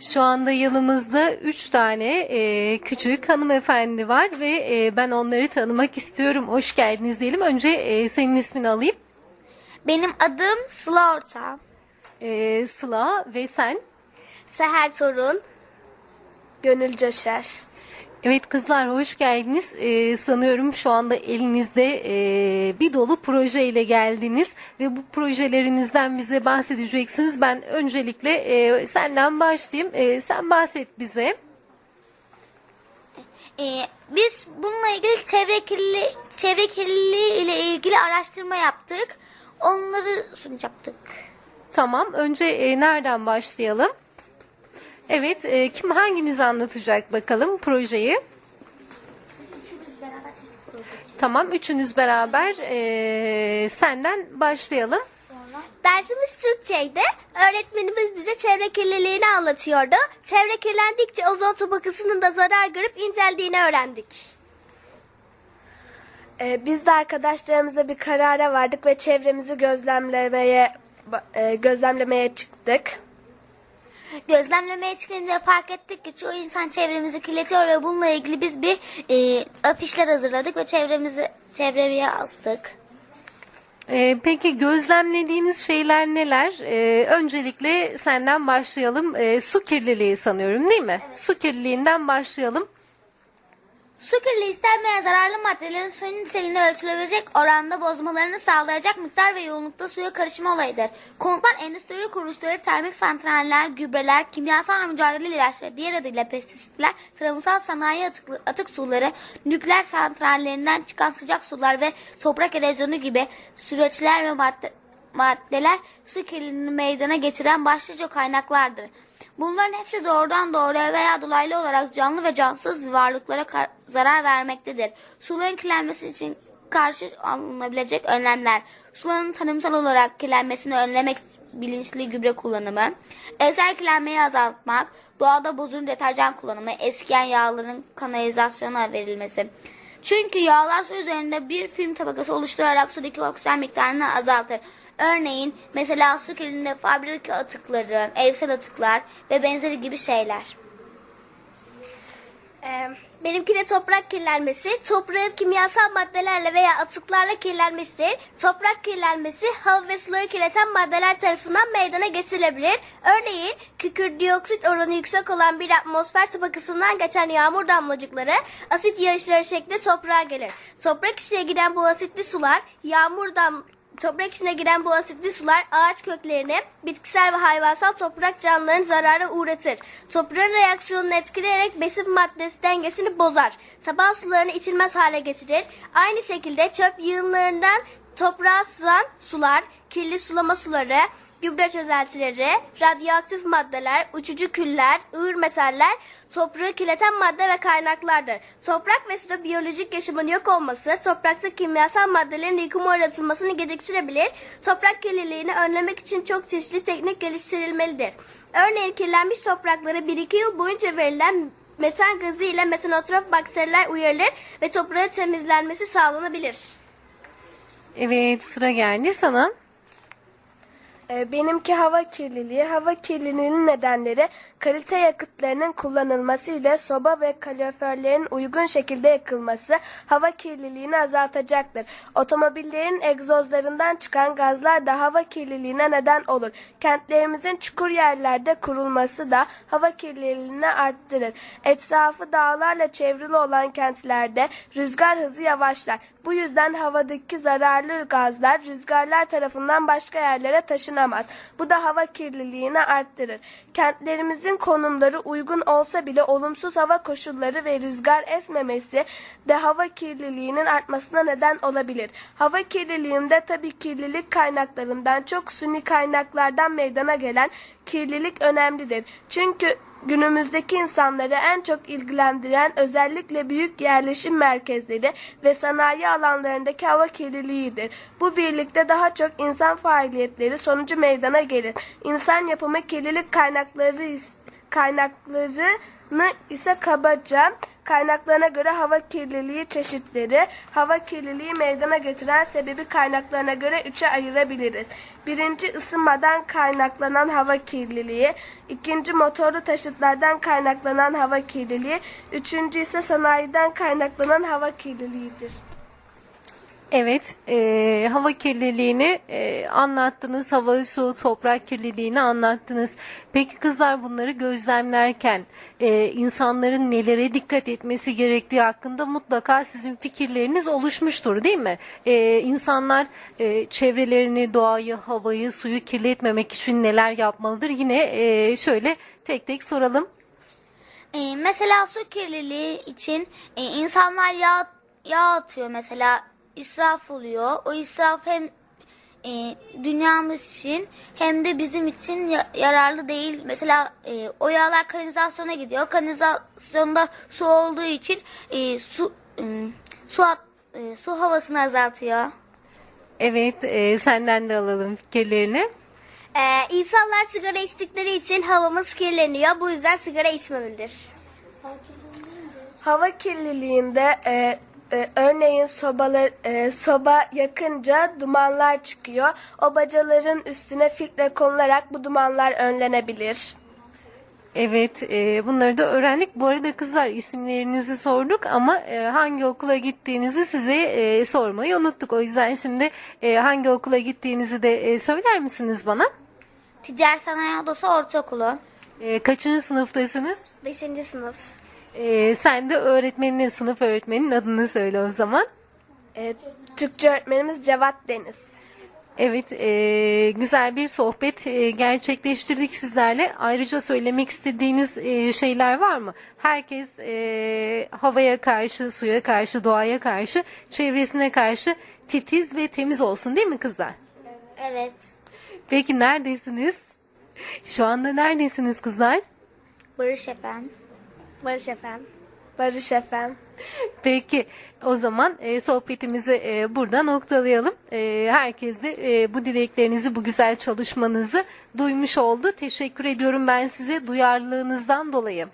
Şu anda yanımızda üç tane e, küçük hanımefendi var ve e, ben onları tanımak istiyorum. Hoş geldiniz diyelim. Önce e, senin ismini alayım. Benim adım Sıla Orta. E, Sıla ve sen. Seher Torun. Gönül Coşar. Evet kızlar hoş geldiniz. E, sanıyorum şu anda elinizde e, bir dolu proje ile geldiniz ve bu projelerinizden bize bahsedeceksiniz. Ben öncelikle e, senden başlayayım. E, sen bahset bize. Ee, biz bununla ilgili çevre kirliliği, çevre kirliliği ile ilgili araştırma yaptık. Onları sunacaktık. Tamam. Önce e, nereden başlayalım? Evet. e, kim hanginiz anlatacak bakalım projeyi? Tamam. Üçünüz beraber e, senden başlayalım. Dersimiz Türkçeydi. Öğretmenimiz bize çevre kirliliğini anlatıyordu. Çevre kirlendikçe ozon tabakasının da zarar görüp inceldiğini öğrendik. Ee, biz de arkadaşlarımızla bir karara vardık ve çevremizi gözlemlemeye e, gözlemlemeye çıktık. Gözlemlemeye çıkınca fark ettik ki çoğu insan çevremizi kirletiyor ve bununla ilgili biz bir e, afişler hazırladık ve çevremizi çevreye astık. E, peki gözlemlediğiniz şeyler neler? E, öncelikle senden başlayalım. E, su kirliliği sanıyorum değil mi? Su kirliliğinden başlayalım. Su kirliliği istenmeyen zararlı maddelerin suyun niteliğini ölçülebilecek oranda bozmalarını sağlayacak miktar ve yoğunlukta suya karışma olayıdır. Konutlar, endüstri kuruluşları, termik santraller, gübreler, kimyasal mücadele ilaçları, diğer adıyla pestisitler, tarımsal sanayi atık, atık suları, nükleer santrallerinden çıkan sıcak sular ve toprak erozyonu gibi süreçler ve madde, maddeler su kirliliğini meydana getiren başlıca kaynaklardır. Bunların hepsi doğrudan doğruya veya dolaylı olarak canlı ve cansız varlıklara zarar vermektedir. Suların kirlenmesi için karşı alınabilecek önlemler. Suların tanımsal olarak kirlenmesini önlemek bilinçli gübre kullanımı, evsel kirlenmeyi azaltmak, doğada bozulun deterjan kullanımı, eskiyen yağların kanalizasyona verilmesi. Çünkü yağlar su üzerinde bir film tabakası oluşturarak sudaki oksijen miktarını azaltır. Örneğin mesela su kirliliğinde fabrika atıkları, evsel atıklar ve benzeri gibi şeyler. Ee, benimki de toprak kirlenmesi. Toprağın kimyasal maddelerle veya atıklarla kirlenmesidir. Toprak kirlenmesi hava ve suları kirleten maddeler tarafından meydana getirilebilir. Örneğin kükürdüoksit oranı yüksek olan bir atmosfer tabakasından geçen yağmur damlacıkları asit yağışları şeklinde toprağa gelir. Toprak içine giden bu asitli sular yağmur dam Toprak içine giren bu asitli sular ağaç köklerini, bitkisel ve hayvansal toprak canlılarını zarara uğratır. Toprağın reaksiyonunu etkileyerek besin maddesi dengesini bozar. Taban sularını içilmez hale getirir. Aynı şekilde çöp yığınlarından toprağa sızan sular, kirli sulama suları, gübre çözeltileri, radyoaktif maddeler, uçucu küller, ağır metaller toprağı kirleten madde ve kaynaklardır. Toprak ve suda biyolojik yaşamın yok olması, toprakta kimyasal maddelerin yıkıma uğratılmasını geciktirebilir. Toprak kirliliğini önlemek için çok çeşitli teknik geliştirilmelidir. Örneğin kirlenmiş topraklara 1-2 yıl boyunca verilen metan gazı ile metanotrof bakteriler uyarılır ve toprağın temizlenmesi sağlanabilir. Evet sıra geldi sana. Ee, benimki hava kirliliği. Hava kirliliğinin nedenleri kalite yakıtlarının kullanılması ile soba ve kaloriferlerin uygun şekilde yakılması hava kirliliğini azaltacaktır. Otomobillerin egzozlarından çıkan gazlar da hava kirliliğine neden olur. Kentlerimizin çukur yerlerde kurulması da hava kirliliğini arttırır. Etrafı dağlarla çevrili olan kentlerde rüzgar hızı yavaşlar. Bu yüzden havadaki zararlı gazlar rüzgarlar tarafından başka yerlere taşınamaz. Bu da hava kirliliğini arttırır. Kentlerimizin konumları uygun olsa bile olumsuz hava koşulları ve rüzgar esmemesi de hava kirliliğinin artmasına neden olabilir. Hava kirliliğinde tabii kirlilik kaynaklarından çok suni kaynaklardan meydana gelen kirlilik önemlidir. Çünkü Günümüzdeki insanları en çok ilgilendiren özellikle büyük yerleşim merkezleri ve sanayi alanlarındaki hava kirliliğidir. Bu birlikte daha çok insan faaliyetleri sonucu meydana gelir. İnsan yapımı kirlilik kaynakları kaynaklarını ise kabaca Kaynaklarına göre hava kirliliği çeşitleri, hava kirliliği meydana getiren sebebi kaynaklarına göre üçe ayırabiliriz. Birinci ısınmadan kaynaklanan hava kirliliği, ikinci motorlu taşıtlardan kaynaklanan hava kirliliği, üçüncü ise sanayiden kaynaklanan hava kirliliğidir. Evet, e, hava kirliliğini e, anlattınız, hava, su, toprak kirliliğini anlattınız. Peki kızlar bunları gözlemlerken e, insanların nelere dikkat etmesi gerektiği hakkında mutlaka sizin fikirleriniz oluşmuştur değil mi? E, insanlar e, çevrelerini, doğayı, havayı, suyu kirletmemek için neler yapmalıdır? Yine e, şöyle tek tek soralım. Ee, mesela su kirliliği için e, insanlar yağ, yağ atıyor mesela israf oluyor. O israf hem e, dünyamız için hem de bizim için ya- yararlı değil. Mesela e, o yağlar kanalizasyona gidiyor. Kanalizasyonda su olduğu için e, su e, su at- e, su havasını azaltıyor. Evet, e, senden de alalım fikirlerini. Ee, insanlar sigara içtikleri için havamız kirleniyor. Bu yüzden sigara içmemelidir. Hava kirliliğinde e, e, örneğin sobalar, e, soba yakınca dumanlar çıkıyor. O bacaların üstüne filtre konularak bu dumanlar önlenebilir. Evet, e, bunları da öğrendik. Bu arada kızlar isimlerinizi sorduk ama e, hangi okula gittiğinizi size e, sormayı unuttuk. O yüzden şimdi e, hangi okula gittiğinizi de e, söyler misiniz bana? Ticaret Sanayi Odası Ortaokulu. E, kaçıncı sınıftasınız? Beşinci sınıf. E, sen de öğretmeninin, sınıf öğretmeninin adını söyle o zaman. E, Türkçe öğretmenimiz Cevat Deniz. Evet, e, güzel bir sohbet e, gerçekleştirdik sizlerle. Ayrıca söylemek istediğiniz e, şeyler var mı? Herkes e, havaya karşı, suya karşı, doğaya karşı, çevresine karşı titiz ve temiz olsun değil mi kızlar? Evet. Peki neredesiniz? Şu anda neredesiniz kızlar? Barış efendim. Barış efendim. Barış Efem. Peki o zaman e, sohbetimizi e, burada noktalayalım. E, herkes de e, bu dileklerinizi, bu güzel çalışmanızı duymuş oldu. Teşekkür ediyorum ben size duyarlılığınızdan dolayı.